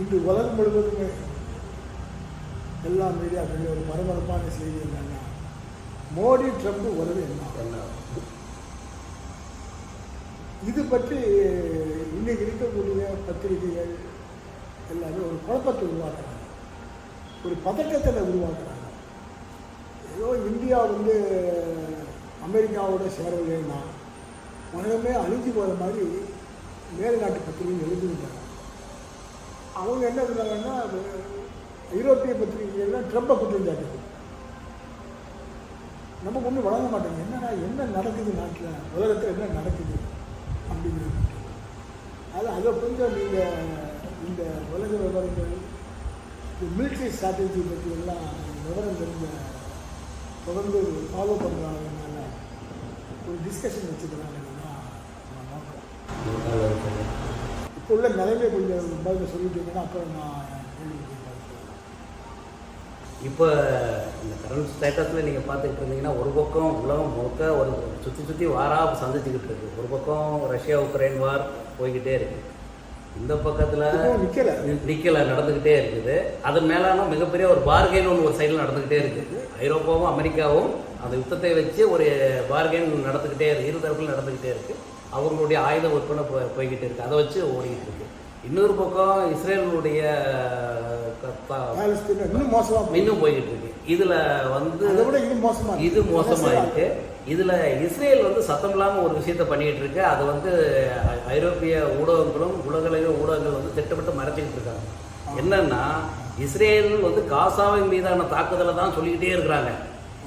இன்று உலகம் முழுவதுமே எல்லா மீடியாக்களிலும் ஒரு பரபரப்பான செய்தி என்னன்னா மோடி ட்ரம்ப் உறவு என்ன? இது பற்றி இன்னைக்கு இருக்கக்கூடிய பத்திரிகைகள் எல்லாமே ஒரு குழப்பத்தை உருவாக்குறாங்க. ஒரு பதட்டத்தில் உருவாக்குறாங்க. ஏதோ இந்தியா வந்து அமெரிக்காவோட சேரலைன்னா உலகமே அழிஞ்சு போகிற மாதிரி மேல் நாட்டு பத்திரிகை எழுதியிருக்காங்க அவங்க என்ன சொன்னாங்கன்னா அது ஐரோப்பிய பத்திரிகைகள்லாம் ட்ரம்பை குற்றம் சாட்டுது நமக்கு ஒன்றும் வழங்க மாட்டாங்க என்னடா என்ன நடக்குது நாட்டில்? உலகத்தில் என்ன நடக்குது? அப்படிங்கிறது அது அதை கொஞ்சம் நீங்கள் இந்த உலக விவரங்கள் இந்த மிலிட்ரி ஸ்ட்ராட்டஜி பற்றி எல்லாம் விவரம் தெரிஞ்ச தொடர்ந்து ஃபாலோ பண்ணுறாங்கனால ஒரு டிஸ்கஷன் வச்சுக்கிறாங்க நான் நோக்கம் இப்போ உள்ள நிலைமை கொஞ்சம் பதில் சொல்லிட்டீங்கன்னா அப்புறம் நான். இப்போ இந்த கரண்ட் ஸ்டேட்டஸில் நீங்கள் பார்த்துக்கிட்டு இருந்தீங்கன்னா ஒரு பக்கம் உலகம் முழுக்க ஒரு சுற்றி சுற்றி வாராக சந்திச்சுக்கிட்டு இருக்கு. ஒரு பக்கம் ரஷ்யா உக்ரைன் வார் போய்கிட்டே இருக்கு. இந்த பக்கத்தில். நிக்கல. நடந்துக்கிட்டே இருக்குது. அதன் மேலான மிகப்பெரிய ஒரு பார்கெயின் ஒன்று ஒரு சைடில் நடந்துக்கிட்டே இருக்குது ஐரோப்பாவும் அமெரிக்காவும் அந்த யுத்தத்தை வச்சு ஒரு பார்கெயின் நடந்துக்கிட்டே இருக்கு. இரு தரப்பில் நடந்துக்கிட்டே இருக்கு. அவங்களுடைய ஆயுத விற்பனை போய் போய்கிட்டு இருக்கு. அதை வச்சு ஓடிக்கிட்டு இருக்கு. இன்னொரு பக்கம் இஸ்ரேலுடைய ப- இன்னும் போய்கிட்டு இருக்கு. இதுல வந்து இது மோசமா இருக்கு. இதுல இஸ்ரேல் வந்து சத்தம் இல்லாம ஒரு விஷயத்த பண்ணிட்டு இருக்கு. அது வந்து ஐரோப்பிய ஊடகங்களும் உலகளவிய ஊடகங்கள் வந்து திட்டமிட்டு மறைச்சிக்கிட்டு இருக்காங்க. என்னன்னா இஸ்ரேல் வந்து காசாவின் மீதான தாக்குதலை தான் சொல்லிக்கிட்டே இருக்கிறாங்க.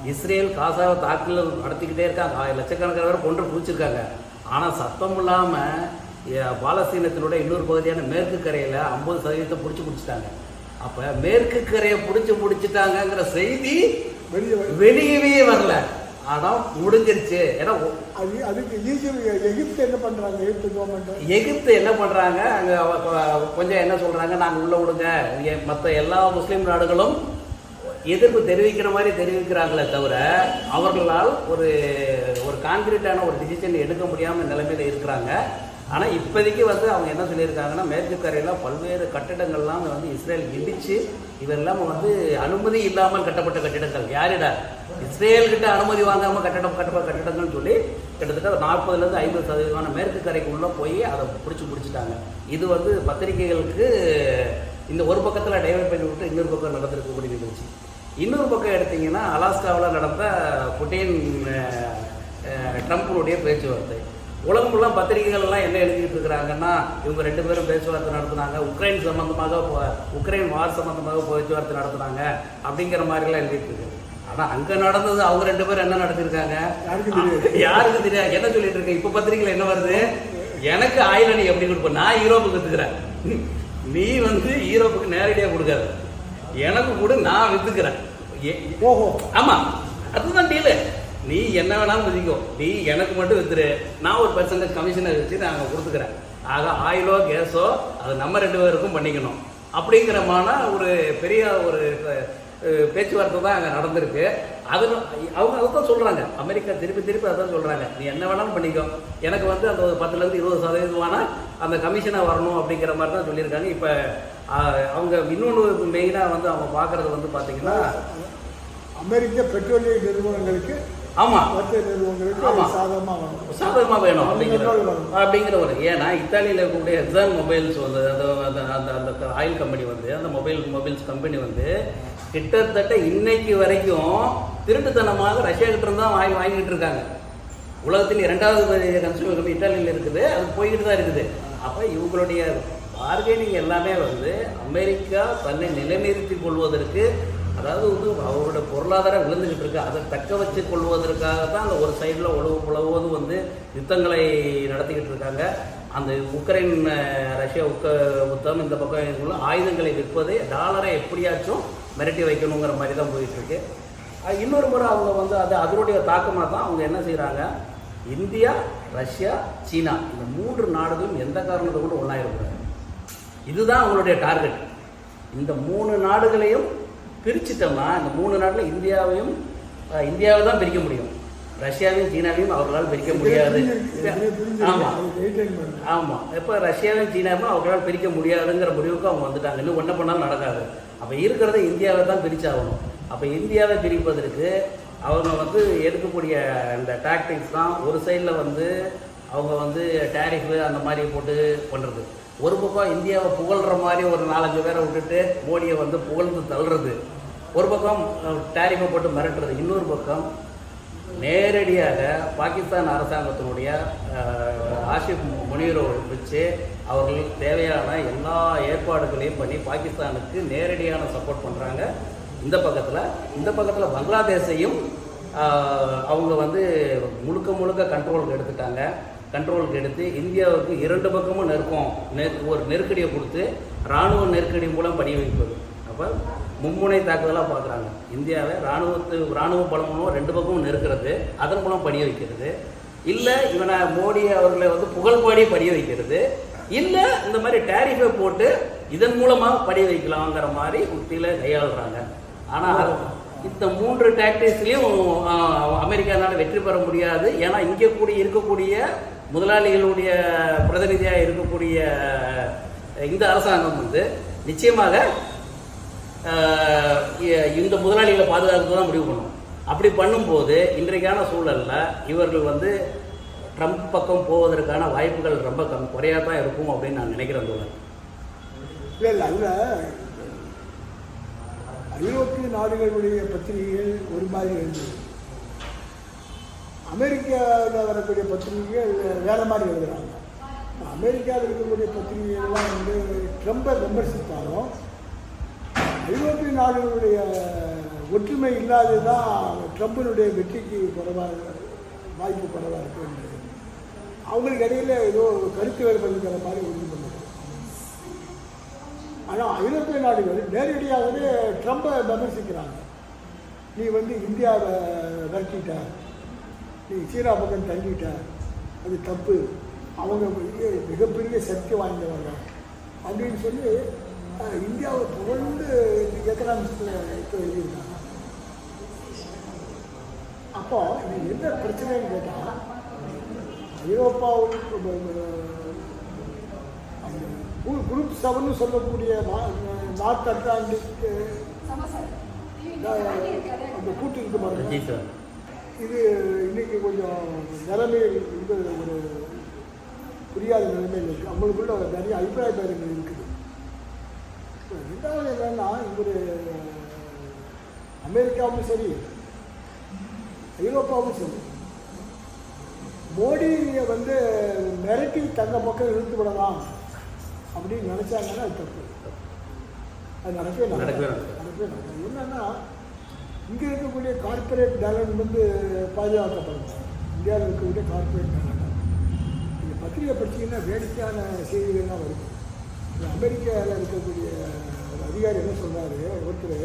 இஸ்ரேல் காசாவை தாக்குதல் நடத்திக்கிட்டே இருக்காங்க. லட்சக்கணக்கான பேர் கொண்டு குவிச்சிருக்காங்க. ஆனா சத்தம் இல்லாம எ- பாலஸ்தீனத்தினுடைய இன்னொரு பகுதியான மேற்கு கரையில ஐம்பது சதவீதத்தை பிடிச்சி பிடிச்சிட்டாங்க. அப்ப மேற்கு கரையை பிடிச்சி முடிச்சிட்டாங்கங்கிற செய்தி வெளியவே வரல. ஆனா முடிஞ்சிருச்சு. ஏன்னா அது அதுக்கு ஈஜிப்ட் எகிப்து என்ன பண்றாங்க? எகிப்து கவர்மெண்ட் எகிப்து என்ன பண்றாங்க? அங்க கொஞ்சம் என்ன சொல்றாங்க? நாங்க உள்ள விடுங்க. மத்த எல்லா முஸ்லீம் நாடுகளும் எதிர்ப்பு தெரிவிக்கிற மாதிரி தெரிவிக்கிறாங்களே தவிர அவர்களால் ஒரு ஒரு கான்கிரீட்டான ஒரு டிசிஷன் எடுக்க முடியாமல் நிலைமையில் இருக்கிறாங்க. ஆனால் இப்போதைக்கு வந்து அவங்க என்ன சொல்லியிருக்காங்கன்னா மேற்கு கரையில் பல்வேறு கட்டிடங்கள்லாம் வந்து இஸ்ரேல் இடித்து இதெல்லாம் வந்து அனுமதி இல்லாமல் கட்டப்பட்ட கட்டிடங்கள். யாரிடா இஸ்ரேல் கிட்ட அனுமதி வாங்காமல் கட்டடம் கட்டப்பட்ட கட்டிடங்கள்னு சொல்லி கிட்டத்தட்ட நாற்பதுலேருந்து ஐம்பது சதவீதமான மேற்கு கரைக்கு உள்ள போய் அதை பிடிச்சி பிடிச்சிட்டாங்க. இது வந்து பத்திரிகைகளுக்கு இந்த ஒரு பக்கத்தில் டைவர்ட் பண்ணி விட்டு இன்னொரு பக்கம் நடந்திருக்கக்கூடிய நிகழ்ச்சி. இன்னொரு பக்கம் எடுத்தீங்கன்னா அலாஸ்காவில் நடந்த புட்டின் ட்ரம்ப்னுடைய பேச்சுவார்த்தை. உலகம் ஃபுல்லாக பத்திரிகைகள் எல்லாம் என்ன எழுதிட்டு இருக்கிறாங்கன்னா இவங்க ரெண்டு பேரும் பேச்சுவார்த்தை நடத்துனாங்க. உக்ரைன் சம்பந்தமாக போ- உக்ரைன் வார் சம்பந்தமாக பேச்சுவார்த்தை நடத்துனாங்க அப்படிங்கிற மாதிரிலாம் எழுதிட்டு இருக்கு. ஆனா அங்க நடந்தது அவங்க ரெண்டு பேரும் என்ன நடத்திருக்காங்க. யாருக்கு தெரியாது. என்ன சொல்லிட்டு இருக்க? இப்ப பத்திரிகையில என்ன வருது? எனக்கு ஆயில நீ எப்படி கொடுப்ப? நான் யூரோப்புக்கு வித்துக்கிறேன் நீ வந்து யூரோப்புக்கு நேரடியா கொடுக்காத. எனக்கு கூட நான் வித்துக்கிறேன். ஓஹோ. ஆமா. அதுதான் டீலு நீ என்ன வேணாலும் மதிக்கோ நீ எனக்கு மட்டும் வித்துரு. நான் ஒரு பர்சன்டேஜ் கமிஷனை வச்சு நான் கொடுத்துக்கிறேன். ஆக ஆயிலோ கேஸோ அது நம்ம ரெண்டு பேருக்கும் பண்ணிக்கணும். அப்படிங்கிறமான ஒரு பெரிய ஒரு பேச்சுவார்த்தை தான் அங்கே நடந்திருக்கு. அது அவங்க அதை தான் சொல்கிறாங்க அமெரிக்கா திருப்பி திருப்பி அதான் சொல்கிறாங்க நீ என்ன வேணாலும் பண்ணிக்கோ. எனக்கு வந்து அந்த பத்துலேருந்து இருபது சதவீதமான அந்த கமிஷனை வரணும் அப்படிங்கிற மாதிரி தான் சொல்லியிருக்காங்க. இப்போ அவங்க இன்னொன்று மெயினாக வந்து அவங்க பார்க்குறது வந்து பார்த்தீங்கன்னா அமெரிக்க பெட்ரோலிய நிறுவனங்களுக்கு ஆமா. மற்ற நிறுவனங்களுக்கு ஆமா. சாதகமா வரும் சாதகமா வேணும் அப்படிங்கிற. அப்படிங்கிற ஒரு ஏன்னா இத்தாலியில் இருக்கக்கூடிய எக்ஸான் மொபைல்ஸ் வந்து அந்த அந்த அந்த ஆயில் கம்பெனி வந்து அந்த மொபைல் மொபைல்ஸ் கம்பெனி வந்து கிட்டத்தட்ட இன்னைக்கு வரைக்கும் திருட்டுத்தனமாக ரஷ்யா கிட்ட ஆயில் வாங்கிட்டு இருக்காங்க. உலகத்தில் இரண்டாவது கன்சூமர் கம்பெனி இத்தாலியில் இருக்குது. அது போய்கிட்டு தான் இருக்குது. அப்போ இவங்களுடைய பார்கெனிங் எல்லாமே வந்து அமெரிக்கா தன்னை நிலைநிறுத்திக் கொள்வதற்கு அதாவது வந்து அவரோட பொருளாதாரம் விழுந்துகிட்டு இருக்கு. அதை தக்க வச்சு கொள்வதற்காக தான் அந்த ஒரு சைடில் உழவு உழவுவது வந்து யுத்தங்களை நடத்திக்கிட்டு இருக்காங்க. அந்த உக்ரைன் ரஷ்யா உக்க யுத்தம் இந்த பக்கம் இதுக்குள்ள ஆயுதங்களை விற்பது டாலரை எப்படியாச்சும் மிரட்டி வைக்கணுங்கிற மாதிரி தான் போயிட்டு இருக்கு. இன்னொரு முறை அவங்க வந்து அது அதனுடைய தாக்கமாக தான் அவங்க என்ன செய்கிறாங்க இந்தியா ரஷ்யா சீனா இந்த மூன்று நாடுகளும் எந்த காரணத்தை கூட ஒன்றாயிருக்கிறாங்க இதுதான் அவங்களுடைய டார்கெட் இந்த மூணு நாடுகளையும் பிரிச்சிட்டோம்னா இந்த மூணு நாட்டில் இந்தியாவையும் இந்தியாவை தான் பிரிக்க முடியும். ரஷ்யாவையும் சீனாவையும் அவர்களால் பிரிக்க முடியாது. ஆமா. ஆமாம் ஆமாம் இப்போ ரஷ்யாவும் சீனாவும் அவங்களால பிரிக்க முடியாதுங்கிற முடிவுக்கு அவங்க வந்துட்டாங்க. இன்னும் ஒன்றை பண்ணாலும் நடக்காது. அப்போ இருக்கிறத இந்தியாவை தான் பிரிச்சாகணும். அப்போ இந்தியாவை பிரிப்பதற்கு அவங்க வந்து எடுக்கக்கூடிய இந்த டாக்டிக்ஸ் தான் ஒரு சைடில் வந்து அவங்க வந்து டேரிஃபு அந்த மாதிரி போட்டு பண்ணுறது ஒரு பக்கம் இந்தியாவை புகழ்கிற மாதிரி ஒரு நாலஞ்சு பேரை விட்டுட்டு மோடியை வந்து புகழ்ந்து தள்ளுறது. ஒரு பக்கம் டேரிஃபை போட்டு மிரட்டுறது. இன்னொரு பக்கம் நேரடியாக பாகிஸ்தான் அரசாங்கத்தினுடைய ஆஷிப் ஆசிப் முனீரை வச்சு அவர்களுக்கு தேவையான எல்லா ஏற்பாடுகளையும் பண்ணி பாகிஸ்தானுக்கு நேரடியான சப்போர்ட் பண்ணுறாங்க இந்த பக்கத்தில் இந்த பக்கத்தில் பங்களாதேஷையும் அவங்க வந்து முழுக்க முழுக்க கண்ட்ரோலுக்கு எடுத்துட்டாங்க. கண்ட்ரோலுக்கு எடுத்து இந்தியாவுக்கு இரண்டு பக்கமும் நெருக்கம் நெரு ஒரு நெருக்கடியை கொடுத்து இராணுவ நெருக்கடி மூலம் பணி வைப்பது அப்போ மும்முனை தாக்குதலாக பார்க்குறாங்க இந்தியாவை இராணுவத்து இராணுவ பலமும் ரெண்டு பக்கமும் நெருக்கிறது அதன் மூலம் படிய வைக்கிறது இல்லை இவனை மோடி அவர்களை வந்து புகழ்பாடி படிய வைக்கிறது இல்லை இந்த மாதிரி டேரிஃபை போட்டு இதன் மூலமாக படிய வைக்கலாங்கிற மாதிரி உத்தியில் கையாளுறாங்க. ஆனால் இந்த மூன்று டாக்டிக்ஸ்லையும் அமெரிக்கானால வெற்றி பெற முடியாது. ஏன்னா இங்கே கூடிய இருக்கக்கூடிய முதலாளிகளுடைய பிரதிநிதியாக இருக்கக்கூடிய இந்த அரசாங்கம் வந்து நிச்சயமாக இந்த முதலாளிகளை பாதுகாத்து தான் முடிவு பண்ணும். அப்படி பண்ணும்போது இன்றைக்கான சூழலில் இவர்கள் வந்து ட்ரம்ப் பக்கம் போவதற்கான வாய்ப்புகள் ரொம்ப கம் குறையாக தான் இருக்கும் அப்படின்னு நான் நினைக்கிறேன் இல்லை இல்லை அங்கே ஐரோப்பிய நாடுகளுடைய பத்திரிகைகள் ஒரு மாதிரி இருந்தது. அமெரிக்காவில் வரக்கூடிய பத்திரிகைகள் வேற மாதிரி எழுதுறாங்க. அமெரிக்காவில் இருக்கக்கூடிய பத்திரிகைகள்லாம் வந்து ட்ரம்பை விமர்சித்தாலும் ஐரோப்பிய நாடுகளுடைய ஒற்றுமை இல்லாதது தான் ட்ரம்பினுடைய வெற்றிக்கு குறைவாக வாய்ப்பு குறைவாக இருக்கு அவங்களுக்கு இடையில ஏதோ கருத்து வேறுபடுங்கிற மாதிரி உறுதி பண்ணுறாங்க ஆனால் ஐரோப்பிய நாடுகள் நேரடியாகவே ட்ரம்பை விமர்சிக்கிறாங்க. நீ வந்து இந்தியாவை விரட்டிட்ட நீ சீனா பக்கம் தள்ளிட்ட அது தப்பு. அவங்க பெரிய மிகப்பெரிய சக்தி வாய்ந்தவங்க. அப்படின்னு சொல்லி இந்தியாவை புகழ்ந்து எக்கனாமிக்ஸில் எழுதியிருக்காங்க. அப்போ இது என்ன பிரச்சனைன்னு கேட்டால் ஐரோப்பாவுக்கு அந்த குரூப் செவன் சொல்லக்கூடிய நார்த் அட்லாண்டிக் அந்த கூட்டு இருக்கு பாருங்க. இது இன்னைக்கு கொஞ்சம் நிலைமையில் வந்து ஒரு புரியாத நிலைமையில் இருக்குது அவங்களுக்குள்ள நிறைய அபிப்பிராய பேதங்கள் இருக்குது ரெண்டாவது என்னன்னா இவர் அமெரிக்காவும் சரி ஐரோப்பாவும் சரி மோடியை வந்து மிரட்டி தங்க பக்கம் இழுத்து விடலாம். அப்படின்னு நினைச்சாங்கன்னா அது தப்பு. அது நடக்கவே நடக்கவே. நடக்கவே நடக்காது. என்னன்னா இங்கே இருக்கக்கூடிய கார்ப்பரேட் டேலண்ட் வந்து பாதுகாக்கப்படும் இந்தியாவில் இருக்கக்கூடிய கார்ப்பரேட் டேலண்ட் இந்த பத்திரிகை படிச்சீங்கன்னா வேடிக்கையான செய்திகள்லாம் வருது இந்த அமெரிக்காவில் இருக்கக்கூடிய ஒரு அதிகாரி என்ன சொல்றாரு? ஒருத்தர்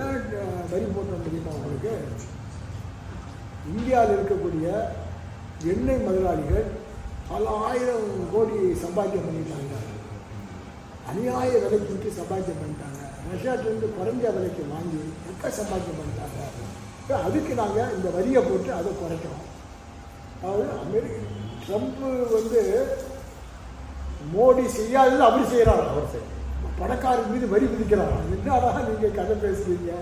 ஏன் வரி போட்டோம் தெரியுமா உங்களுக்கு? இந்தியாவில் இருக்கக்கூடிய எண்ணெய் முதலாளிகள் பல ஆயிரம் கோடி சம்பாத்தியம் பண்ணிட்டாங்க. அநியாய விலைக்கு விட்டு சம்பாத்தியம் பண்ணிட்டாங்க. ரஷ்யாட்டிலேருந்து குறைஞ்ச விலைக்கு வாங்கி எக்க சம்பாத்தியம் பண்ணிட்டாங்க. இப்ப அதுக்கு நாங்கள் இந்த வரியை போட்டு அதை குறைக்கிறோம். அதாவது அமெரிக்க ட்ரம்ப் வந்து மோடி செய்யாதது அவர் செய்கிறார் அவர் பணக்காரர் மீது வரி விதிக்கிறார். என்னடா நீங்கள் கதை பேசுறீங்க?